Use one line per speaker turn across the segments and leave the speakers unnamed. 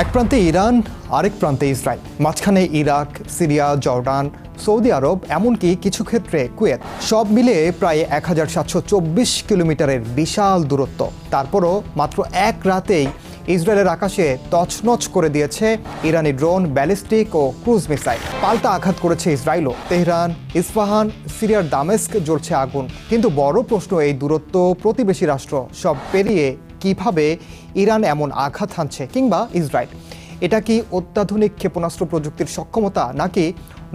এক প্রান্তে ইরান, আরেক প্রান্তে ইসরায়েল। মাঝখানে Iraq, Syria, Jordan, Saudi Arab, এমনকি কিছু ক্ষেত্রে কুয়েত। সব মিলে প্রায় এক হাজার সাতশো চব্বিশ কিলোমিটারের বিশাল দূরত্ব। তারপরও মাত্র এক রাতেই ইসরায়েলের আকাশে তছনছ করে দিয়েছে ইরানি ড্রোন, ব্যালিস্টিক ও ক্রুজ মিসাইল। পাল্টা আঘাত করেছে ইসরায়েলও। তেহরান ইস্পাহান সিরিয়ার দামেস্ক জ্বলছে আগুন। কিন্তু বড় প্রশ্ন এই দূরত্ব, প্রতিবেশী রাষ্ট্র সব পেরিয়ে কীভাবে ইরান এমন আঘাত হানছে কিংবা ইসরায়েল? এটা কি অত্যাধুনিক ক্ষেপণাস্ত্র প্রযুক্তির সক্ষমতা নাকি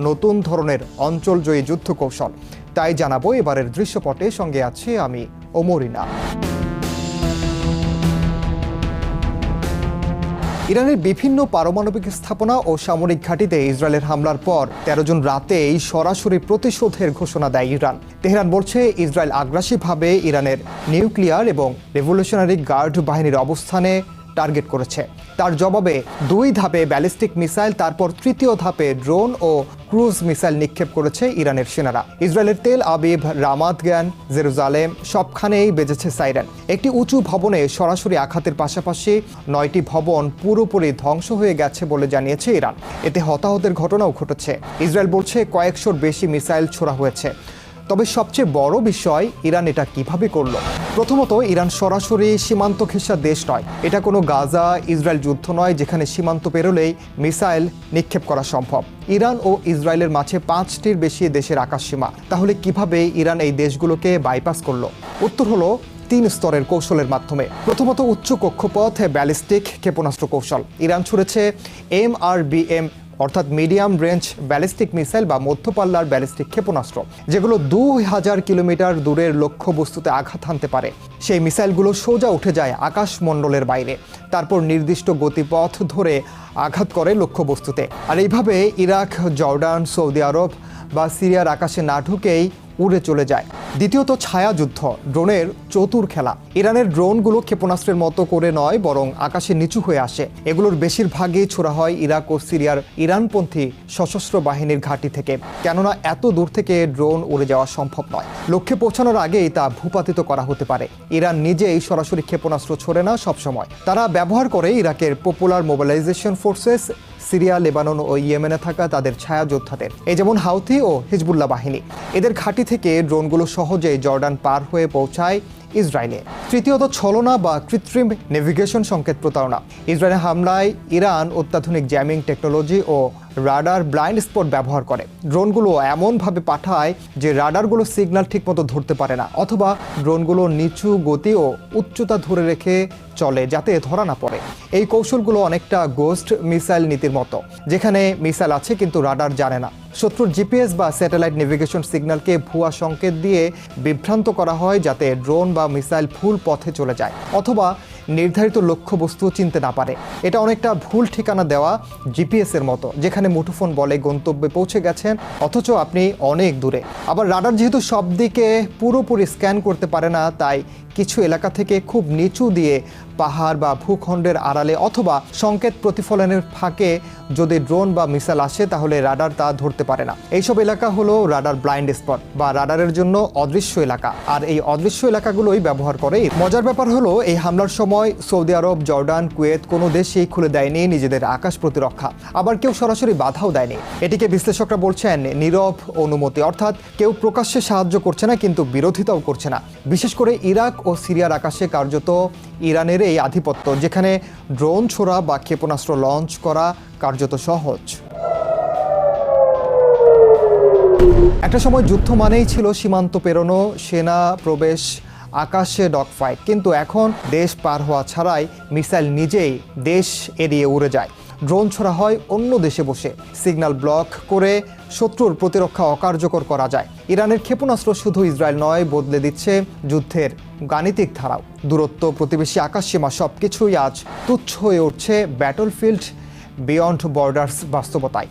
নতুন ধরনের অঞ্চলজয়ী যুদ্ধ কৌশল? তাই জানাব এবারের দৃশ্যপটে। সঙ্গে আছে আমি ওমরিনা ইরানের বিভিন্ন পারমাণবিক স্থাপনা ও সামরিক ঘাঁটিতে ইসরায়েলের হামলার পর তেরো জন রাতেই সরাসরি প্রতিশোধের ঘোষণা দেয় ইরান। তেহরান বলছে, ইসরায়েল আগ্রাসীভাবে ইরানের নিউক্লিয়ার এবং রেভলিউশনারি গার্ড বাহিনীর অবস্থানে টার্গেট করেছে। তার জবাবে দুই ধাপে ব্যালিস্টিক মিসাইল, তারপর তৃতীয় ধাপে ড্রোন ও ক্রুজ মিসাইল নিক্ষেপ করেছে ইরানের সেনারা। ইসরায়েলের তেল আবিব, রামাত জ্ঞান, জেরুজালেম সবখানেই বেজেছে সাইরেন। একটি উঁচু ভবনে সরাসরি আঘাতের পাশাপাশি নয়টি ভবন পুরোপুরি ধ্বংস হয়ে গেছে বলে জানিয়েছে ইরান। এতে হতাহতের ঘটনাও ঘটেছে। ইসরায়েল বলছে কয়েকশোর বেশি মিসাইল ছোড়া হয়েছে। তবে সবচেয়ে বড় বিষয় ইরান এটা কীভাবে করল? প্রথমত, ইরান সরাসরি সীমান্ত ঘেঁষা দেশ নয়। এটা কোনো গাজা, ইসরায়েল যুদ্ধ নয়, যেখানে সীমান্ত পেরোলেই মিসাইল নিক্ষেপ করা সম্ভব। ইরান ও ইসরায়েলের মাঝে পাঁচটির বেশি দেশের আকাশসীমা। তাহলে কীভাবে ইরান এই দেশগুলোকে বাইপাস করল? উত্তর হলো, তিন স্তরের কৌশলের মাধ্যমে। প্রথমত, উচ্চ কক্ষপথ ব্যালিস্টিক ক্ষেপণাস্ত্র কৌশল। ইরান ছুড়েছে এম আর বি এম অর্থাৎ মিডিয়াম রেঞ্জ ব্যালিস্টিক মিসাইল বা মধ্যপাল্লার ব্যালিস্টিক ক্ষেপণাস্ত্র, যেগুলো দুই হাজার কিলোমিটার দূরের লক্ষ্যবস্তুতে আঘাত হানতে পারে। সেই মিসাইলগুলো সোজা উঠে যায় আকাশমণ্ডলের বাইরে। তারপর নির্দিষ্ট গতিপথ ধরে আঘাত করে লক্ষ্যবস্তুতে। আর এইভাবে ইরাক, জর্ডান, সৌদি আরব বা সিরিয়ার আকাশে না ঢুকেই উড়ে চলে যায়। দ্বিতীয়ত ছায়াযুদ্ধ ড্রোনের চতুর খেলা। ইরানের ড্রোনগুলো ক্ষেপণাস্ত্রের মতো করে নয়, বরং আকাশে নিচু হয়ে আসে। এগুলোর বেশিরভাগই ছোড়া হয় ইরাক ও সিরিয়ার ইরানপন্থী সশস্ত্র বাহিনীর ঘাঁটি থেকে। কেননা এত দূর থেকে ড্রোন উড়ে যাওয়া সম্ভব নয়। লক্ষ্যে পৌঁছানোর আগেই তা ভূপাতিত করা হতে পারে। ইরান নিজেই সরাসরি ক্ষেপণাস্ত্র ছোড়ে না সবসময়। তারা ব্যবহার করে ইরাকের popular mobilisation forces Syria, Lebanon ও ইয়েমেনে থাকা তাদের ছায়া যোদ্ধাদের এ যেমন হাউথি ও হিজবুল্লাহ বাহিনী। এদের ঘাঁটি থেকে ড্রোনগুলো সহজেই জর্ডান পার হয়ে পৌঁছায় ইসরায়েলে। তৃতীয়ত ছলনা বা কৃত্রিম নেভিগেশন সংকেত প্রতারণা। ইসরায়েলের হামলায় ইরান অত্যাধুনিক জ্যামিং টেকনোলজি ও রাডার ব্লাইন্ড স্পট ব্যবহার করে। ড্রোনগুলো এমনভাবে পাঠায় যে রাডারগুলো সিগন্যাল ঠিকমতো ধরতে পারে না, অথবা ড্রোনগুলো নিচু গতি ও উচ্চতা ধরে রেখে চলে যাতে ধরা না পড়ে। এই কৌশলগুলো অনেকটা গোস্ট মিসাইল নীতির মতো, যেখানে মিসাইল আছে কিন্তু রাডার জানে না। শত্রুর জিপিএস বা স্যাটেলাইট নেভিগেশন সিগন্যালকে ভুয়া সংকেত দিয়ে বিভ্রান্ত করা হয় যাতে ড্রোন বা মিসাইল ভুল পথে চলে যায়, অথবা নির্ধারিত লক্ষ্যবস্তু চিনতে না পারে। এটা অনেকটা ভুল ঠিকানা দেওয়া জিপিএসের মতো, যেখানে মুঠোফোন বলে গন্তব্যে পৌঁছে গেছেন, অথচ আপনি অনেক দূরে। আবার রাডার যেহেতু সব দিকে পুরোপুরি স্ক্যান করতে পারে না, তাই কিছু এলাকা থেকে খুব নিচু দিয়ে পাহাড় বা ভূখণ্ডের আড়ালে অথবা সংকেত প্রতিফলনের ফাঁকে যদি ড্রোন বা মিসাইল আসে, তাহলে রাডার তা ধরতে পারে না। এইসব এলাকা হলো রাডার ব্লাইন্ড স্পট বা রাডারের জন্য অদৃশ্য এলাকা। আর এই অদৃশ্য এলাকাগুলোই ব্যবহার করে। মজার ব্যাপার হলো, এই হামলার সময় সৌদি আরব, জর্ডান, কুয়েত কোনো দেশেই খুলে দেয়নি নিজেদের আকাশ প্রতিরক্ষা। আবার কেউ সরাসরি বাধাও দেয়নি। এটিকে বিশ্লেষকরা বলছেন নীরব অনুমতি। অর্থাৎ কেউ প্রকাশ্যে সাহায্য করছে না, কিন্তু বিরোধিতাও করছে না। বিশেষ করে ইরাক ও সিরিয়ার আকাশে কার্যত ইরানের এই আধিপত্য, যেখানে ড্রোন ছোড়া বা ক্ষেপণাস্ত্র লঞ্চ করা কার্যত সহজ। একটা সময় যুদ্ধ মানেই ছিল সীমান্ত পেরোনো, সেনা প্রবেশ, আকাশে ডক ফাইট কিন্তু এখন দেশ পার হওয়া ছাড়াই মিসাইল নিজেই দেশ এড়িয়ে উড়ে যায়। ড্রোন ছোড়া হয় অন্য দেশে বসে। সিগন্যাল ব্লক করে শত্রুর প্রতিরক্ষা অকার্যকর করা যায়। ইরানের ক্ষেপণাস্ত্র শুধু ইসরায়েল নয়, বদলে দিচ্ছে যুদ্ধের গাণিতিক ধারাও। দূরত্ব, প্রতিবেশী আকাশসীমা সব কিছুই আজ তুচ্ছ হয়ে উঠছে ব্যাটলফিল্ড বিয়ন্ড বর্ডার্স বাস্তবতায়।